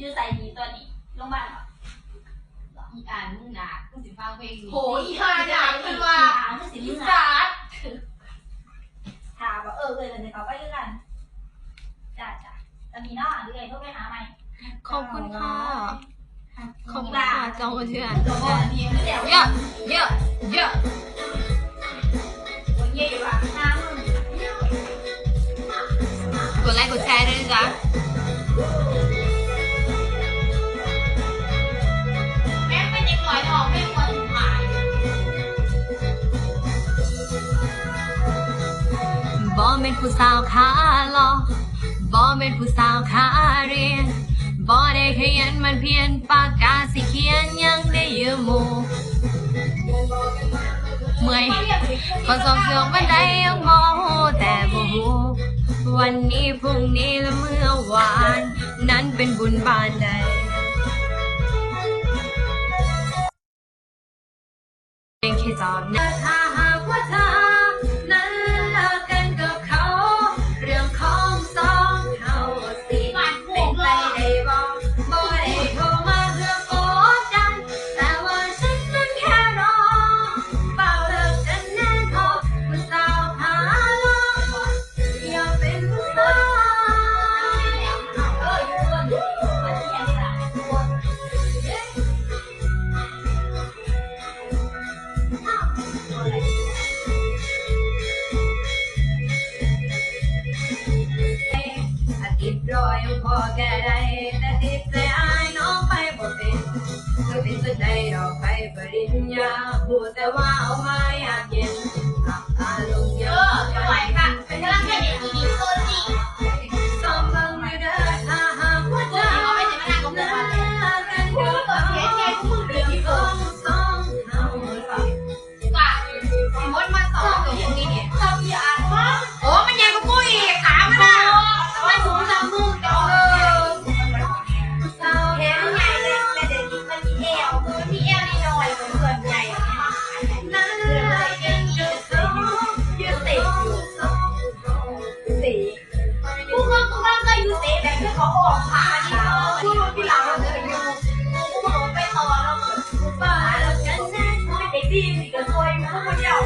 ยืดใส่ดีตัวนี้โรงพยาบาลเหรออีอ่านมึงหนักกูสิฟังเพลงนี้โหอีห่าหนักคือว่าถามคือสิอีมึงสาอะดถามว่าเออเออแต่เขาไปด้วยกันจ้าจ้าจะมีเนาะหรือไงโทรไปหาไหมขอบคุณค่ะขอบคุณค่ะจองมาเชื่อตัวก่อนทีมเดี๋ยวเยอะเยอะเยอะวันเย่อยู่ว่าห้ามึงกดไลค์กดแชร์ด้วยนะจ๊ะ เป็นผู้สาวขาหลอกบอเป็นผู้สาวขาเรียนบอได้ขยันมันเพียนปากกาสิเขียนยังได้ยืมหมูเมื่อยขอสอบเสือกบันไดยังมองแต่บ่หูวันนี้พรุ่งนี้และเมื่อวาน นั้นเป็นบุญบานใดเป็นแค่จอบนะ แก่ได้แต่ติดใจอายน้องไปบ่เป็นก็เป็นสุดใจดอกไปปริญญาพูดแต่ว่าเอามาอยากเย็น ที่เขาออกขาที่เขาพูดที่เราเลยอยู่กูบอกไปต่อแล้วเหมือนกูป้าแล้วฉันแน่กูเป็นเด็กดีสิกระซวยมึงก็คนเดียว